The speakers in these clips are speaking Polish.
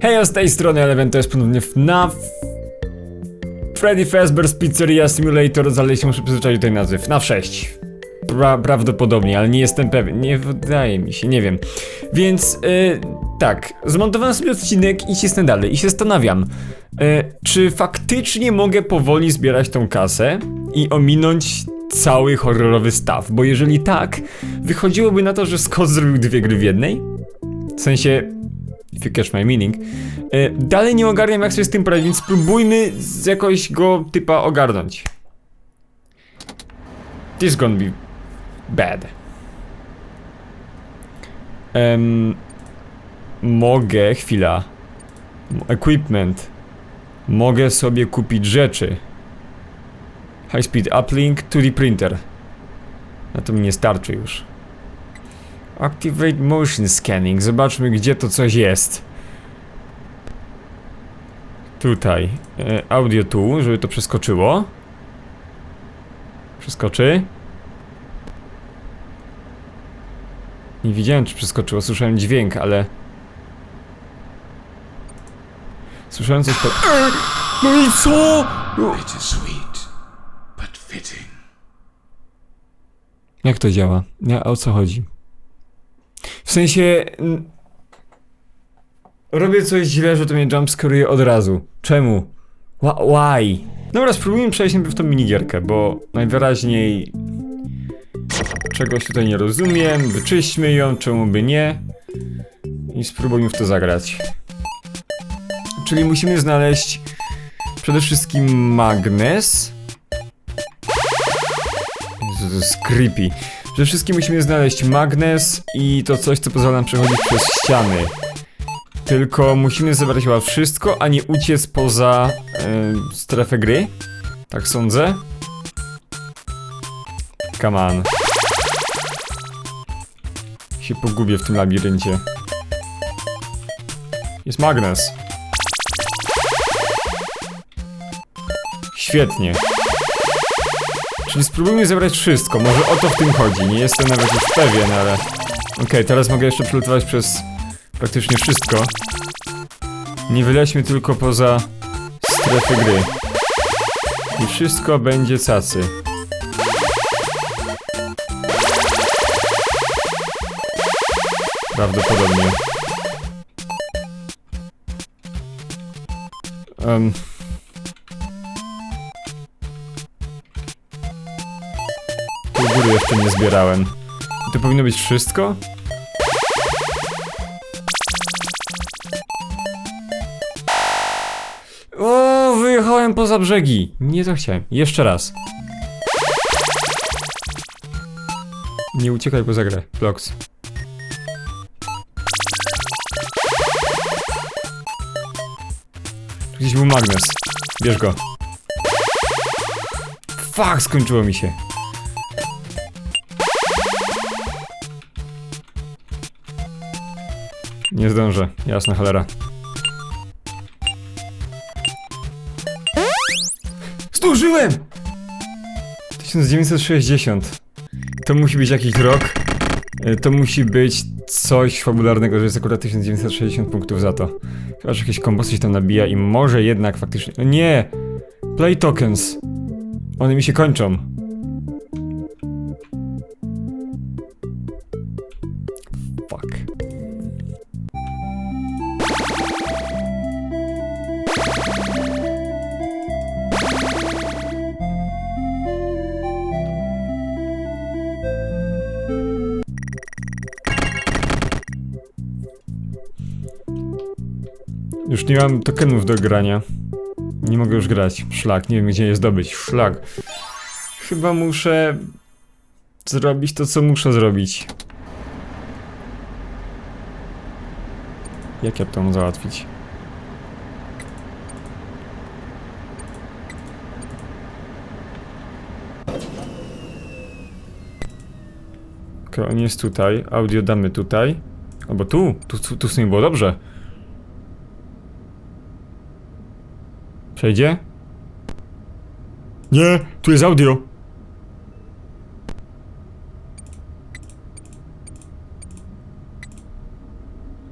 Hej, z tej strony Eleven, to jest ponownie FNAF Freddy Fazbear's Pizzeria Simulator, ale się muszę przyzwyczaić do tej nazwy. FNAF 6 pra Prawdopodobnie, ale nie jestem pewien, nie wydaje mi się, nie wiem. Więc, y, tak, zmontowałem sobie odcinek i cisnę dalej. I się zastanawiam y, Czy faktycznie mogę powoli zbierać tą kasę i ominąć cały horrorowy staw? Bo jeżeli tak, wychodziłoby na to, że Scott zrobił dwie gry w jednej? W sensie, if you catch my meaning, e, dalej nie ogarniam jak sobie z tym poradzić, więc spróbujmy z jakoś go typa ogarnąć. This gonna be bad. Em, mogę, chwila. Equipment. Mogę sobie kupić rzeczy. High speed uplink 2D printer. Na to mi nie starczy już. Activate motion scanning. Zobaczmy, gdzie to coś jest. Tutaj. E, audio tu, żeby to przeskoczyło. Przeskoczy. Nie widziałem, czy przeskoczyło. Słyszałem dźwięk, ale... Słyszałem coś po... No i co? Bittersweet, but fitting. Jak to działa? Ja, o co chodzi? W sensie... Robię coś źle, że to mnie jumpscaruje od razu. Czemu? Why? Dobra, spróbujmy przejść najpierw tą minigierkę, bo najwyraźniej... Czegoś tutaj nie rozumiem, wyczyśćmy ją, czemu by nie? I spróbujmy w to zagrać. Czyli musimy znaleźć przede wszystkim magnes. Jezu, to jest creepy. Przede wszystkim musimy znaleźć magnes i to coś, co pozwala nam przechodzić przez ściany. Tylko musimy zebrać chyba wszystko, a nie uciec poza e, strefę gry. Tak sądzę. Come on. Się pogubię w tym labiryncie. Jest magnes. Świetnie. Czyli spróbujmy zebrać wszystko, może o to w tym chodzi, nie jestem nawet już pewien, ale... Okej, teraz mogę jeszcze przelutować przez praktycznie wszystko. Nie wylećmy tylko poza strefy gry. I wszystko będzie cacy. Prawdopodobnie. Um. Jeszcze nie zbierałem. To powinno być wszystko? O, wyjechałem poza brzegi. Nie to chciałem. Jeszcze raz. Nie uciekaj poza grę. Tu Gdzieś był magnes. Bierz go. Fuck, skończyło mi się. Nie zdążę, jasna cholera. Zdążyłem! 1960. To musi być jakiś rok. E, To musi być coś fabularnego, że jest akurat 1960 punktów za to. Chyba, że jakieś kombosy się tam nabija i może jednak faktycznie... Nie! Play tokens. One mi się kończą. Już nie mam tokenów do grania. Nie mogę już grać. Szlak, nie wiem gdzie je zdobyć. Szlak. Chyba muszę zrobić to, co muszę zrobić. Jak ja to mam załatwić? On jest tutaj. Audio damy tutaj. Albo tu. Tu, tu, tu w sumie było dobrze. Przejdzie? Nie, tu jest audio.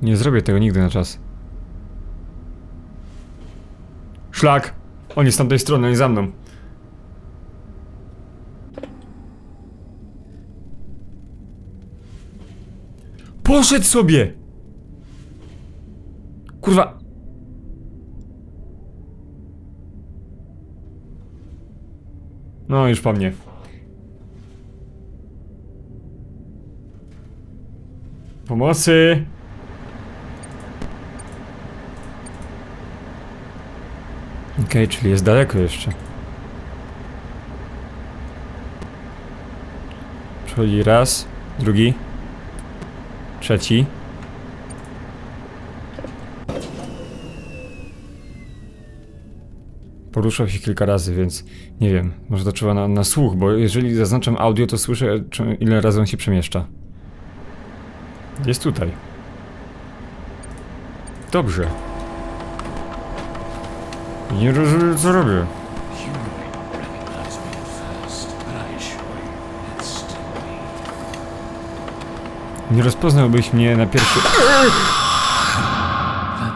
Nie zrobię tego nigdy na czas. Szlak! On jest z tamtej strony, nie za mną. Poszedł sobie! Kurwa. No, już po mnie. Pomocy! Okej, czyli jest daleko jeszcze. Przechodzi raz, drugi, trzeci. Poruszał się kilka razy, więc nie wiem, może to trzeba na, na słuch, bo jeżeli zaznaczam audio, to słyszę, ile razy on się przemieszcza. Jest tutaj. Dobrze. Nie rozumiem, co robię. Nie rozpoznałbyś mnie na pierwszy...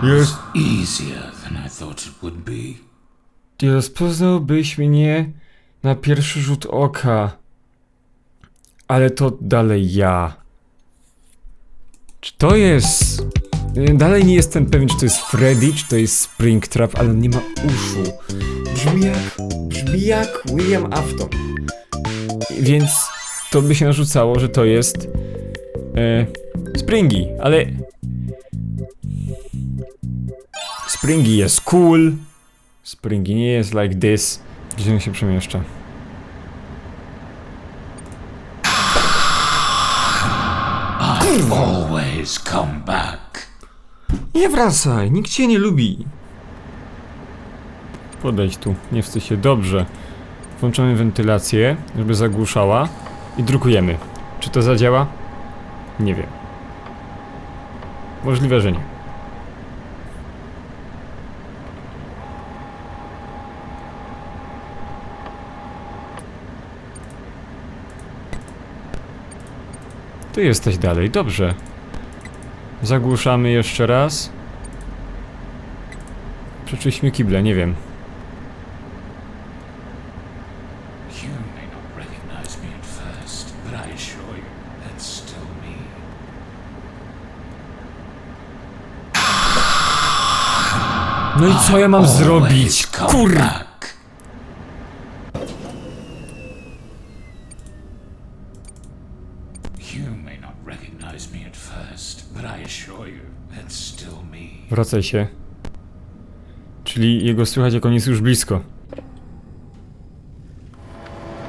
Was easier than I thought it would be. Nie rozpoznałbyś mnie na pierwszy rzut oka. Ale to dalej ja. Czy to jest... Dalej nie jestem pewien, czy to jest Freddy, czy to jest Springtrap, ale nie ma uszu. Brzmi jak... Brzmi jak William Afton. Więc to by się narzucało, że to jest... E, Springy, ale... Springy jest cool. Springy nie jest like this. Gdzie on się przemieszcza? Always come back. Nie wracaj, nikt cię nie lubi. Podejdź tu, nie wstydź się. Dobrze. Włączamy wentylację, żeby zagłuszała i drukujemy. Czy to zadziała? Nie wiem. Możliwe, że nie. Ty jesteś dalej, dobrze. Zagłuszamy jeszcze raz. Przeczyśmy kible, nie wiem. No i co ja mam zrobić? come Kur... back. You may not recognize me at first, but I assure you, it's still me. Wracaj się. Czyli jego słychać, jak on jest już blisko.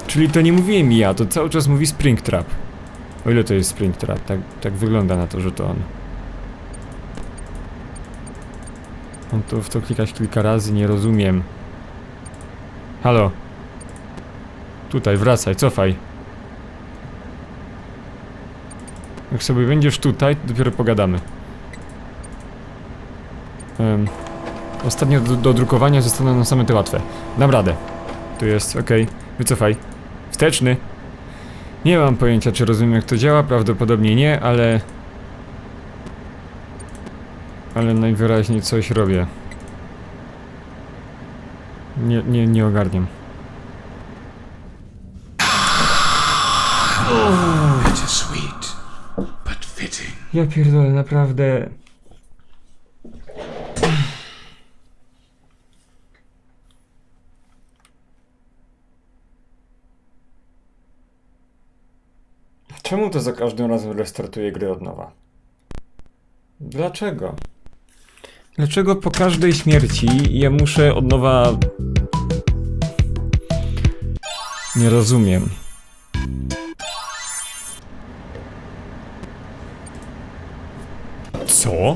Czyli to nie mówiłem ja, to cały czas mówi Springtrap. O ile to jest Springtrap? Tak, tak wygląda na to, że to on. On to w to klikać kilka razy, nie rozumiem. Halo. Tutaj, wracaj, cofaj. Jak sobie będziesz tutaj, dopiero pogadamy. Em, ostatnio do, do drukowania zostaną nam same te łatwe. Dam radę. Tu jest, okej. Wycofaj. Wsteczny. Nie mam pojęcia, czy rozumiem jak to działa, prawdopodobnie nie, ale... Ale najwyraźniej coś robię. Nie, nie, nie ogarniam. Ja pierdolę, naprawdę... Czemu to za każdym razem restartuje gry od nowa? Dlaczego? Dlaczego po każdej śmierci ja muszę od nowa... Nie rozumiem. Co?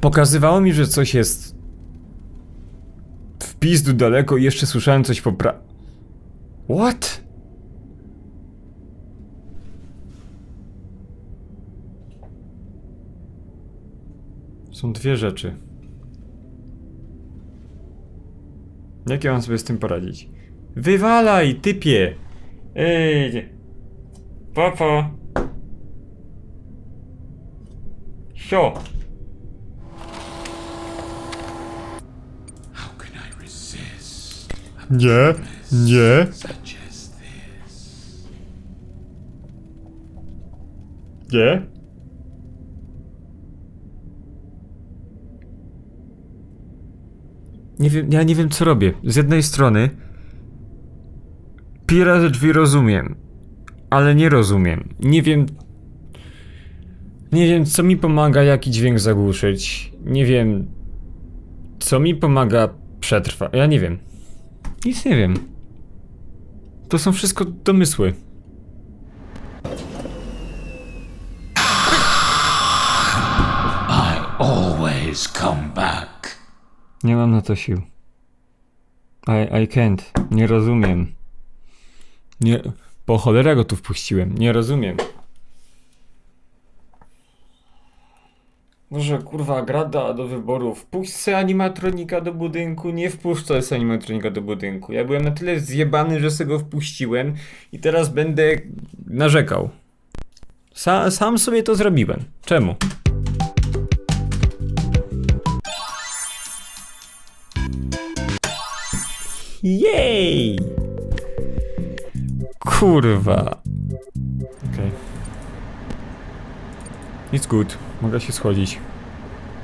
Pokazywało mi, że coś jest w pizdu daleko i jeszcze słyszałem coś po pra... What? Są dwie rzeczy. Jak ja mam sobie z tym poradzić? Wywalaj, typie! Ej! Papa! Sio! Nie, nie. Nie. Nie wiem, ja nie wiem co robię. Z jednej strony pi razy drzwi rozumiem, ale nie rozumiem. Nie wiem nie wiem co mi pomaga jaki dźwięk zagłuszyć. Nie wiem co mi pomaga przetrwać. Ja nie wiem. Nic nie wiem. To są wszystko domysły. I always come back. Nie mam na to sił. I, I can't. Nie rozumiem. Nie. Po cholera go tu wpuściłem. Nie rozumiem. Może kurwa grada do wyborów. Wpuść se animatronika do budynku, nie wpuszczaj se animatronika do budynku. Ja byłem na tyle zjebany, że se go wpuściłem i teraz będę narzekał. Sa, sam sobie to zrobiłem. Czemu? Jej! Kurwa. Okej. It's good. Mogę się schodzić.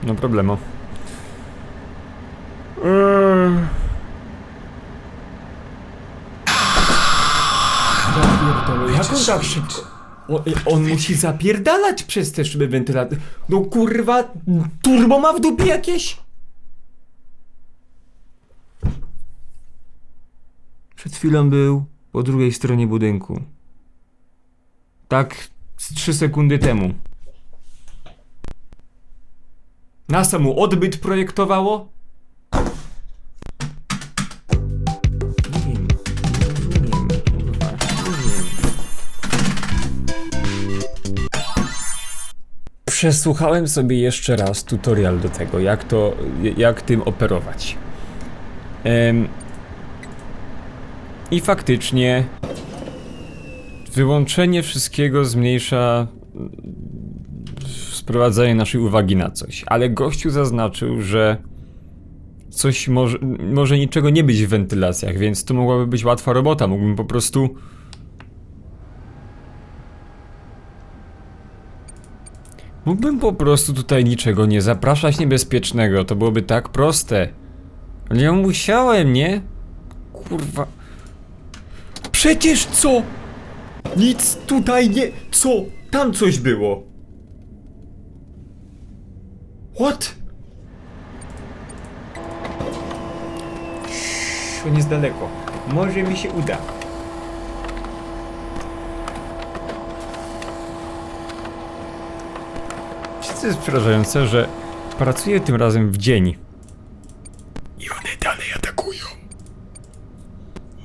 No problemu. Eee. Jak on tak szybko... O, on musi zapierdalać przez te szyby wentylator. No kurwa, turbo ma w dupie jakieś? Przed chwilą był po drugiej stronie budynku. Tak z 3 sekundy temu. NASA mu odbyt projektowało? Przesłuchałem sobie jeszcze raz tutorial do tego, jak to, jak tym operować. I faktycznie wyłączenie wszystkiego zmniejsza mm, sprowadzanie naszej uwagi na coś. Ale gościu zaznaczył, że coś może, może niczego nie być w wentylacjach, więc to mogłaby być łatwa robota. Mógłbym po prostu Mógłbym po prostu tutaj niczego nie zapraszać niebezpiecznego, to byłoby tak proste. Ale ja musiałem, nie? Kurwa. Przecież co? Nic tutaj nie. Co? Tam coś było. What? On jest daleko. Może mi się uda. Co jest przerażające, że pracuję tym razem w dzień. I one dalej atakują.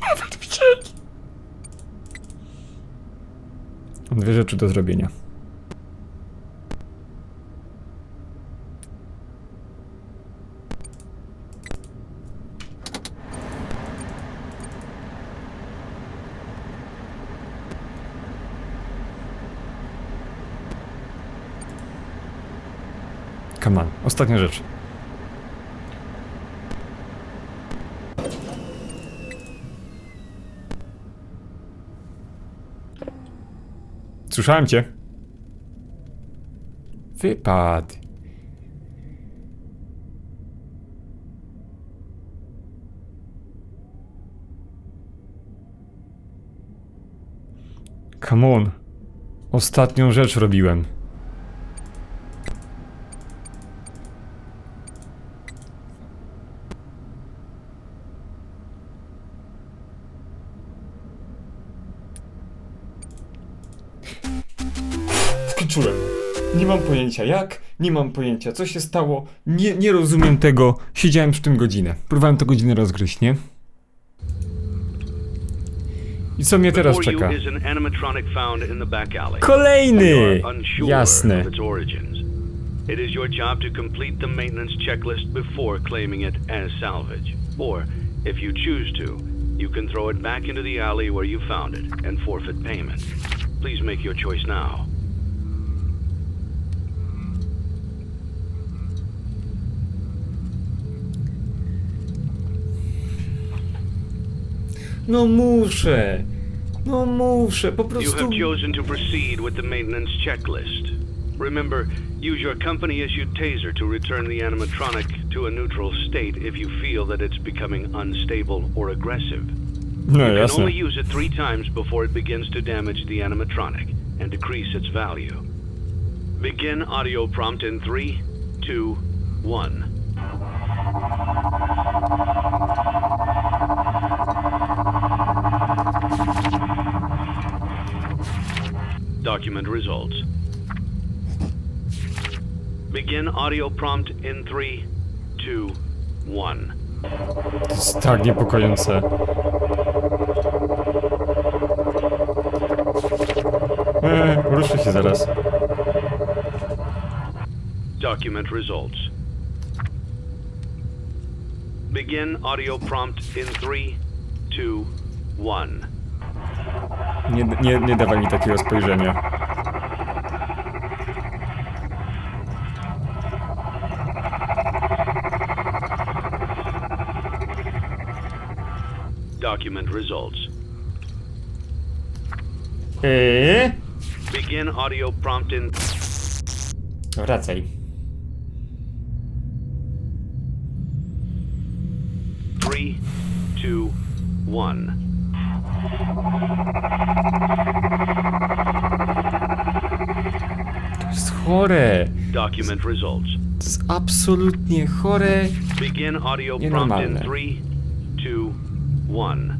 Nawet w dzień. Mam dwie rzeczy do zrobienia. Come on, ostatnia rzecz. Słyszałem cię. Wypad. Come on. Ostatnią rzecz robiłem. Skończyłem. Nie mam pojęcia jak, nie mam pojęcia co się stało, nie, nie rozumiem tego. Siedziałem przy tym godzinę. Próbowałem to godzinę rozgryźć, nie? I co mnie teraz czeka? Kolejny! Jasne. It is your job to complete the maintenance checklist before claiming it as salvage. Or, if you choose to, you can throw it back into the alley where you found it and forfeit payment. Please make your choice now. No muszę. No muszę, po You prostu... have chosen to proceed with the maintenance checklist. Remember, use your company issued taser to return the animatronic to a neutral state if you feel that it's becoming unstable or aggressive. No You can jasne. only use it three times before it begins to damage the animatronic and decrease its value. Begin audio prompt in three, two, one. Document results. Begin audio prompt in three, two, one. To jest tak niepokojące. Eee, ruszę się zaraz. Document results. Begin audio prompt in three, two, one. Nie, nie, nie dawaj mi takiego spojrzenia. Document results. Eee? Begin audio prompt in Wracaj. three, two, one. Chore. Document results. To jest absolutnie chore. Begin audio prompt in Nienormalne. three, two, one.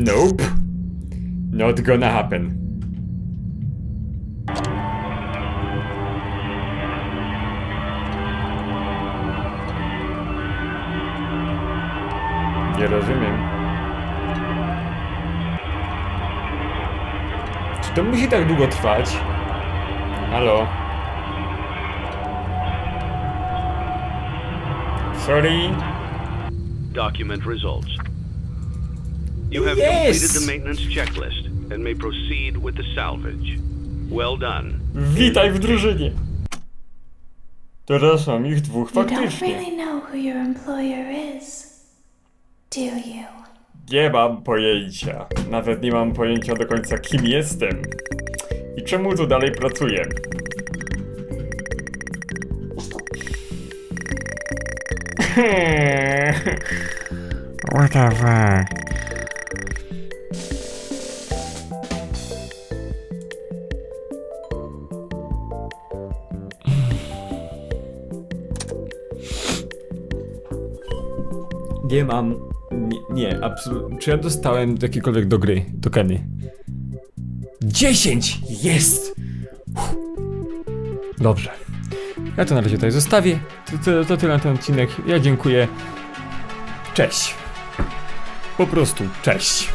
Nope. Not gonna happen. Nie rozumiem. Czy to musi tak długo trwać? Halo? Sorry? Document results. You have Yes! completed the maintenance checklist and may proceed with the salvage. Well done. Witaj w drużynie! Teraz mam ich dwóch You don't faktycznie. really know who your employer is, do you? Nie mam pojęcia. Nawet nie mam pojęcia do końca kim jestem. I czemu tu dalej pracuję. What the fuck? Nie mam. Nie, nie absolutnie. Czy ja dostałem jakiekolwiek do gry, tokeny? 10! Jest! Dobrze. Ja to na razie tutaj zostawię. To, to, to tyle na ten odcinek. Ja dziękuję. Cześć. Po prostu cześć.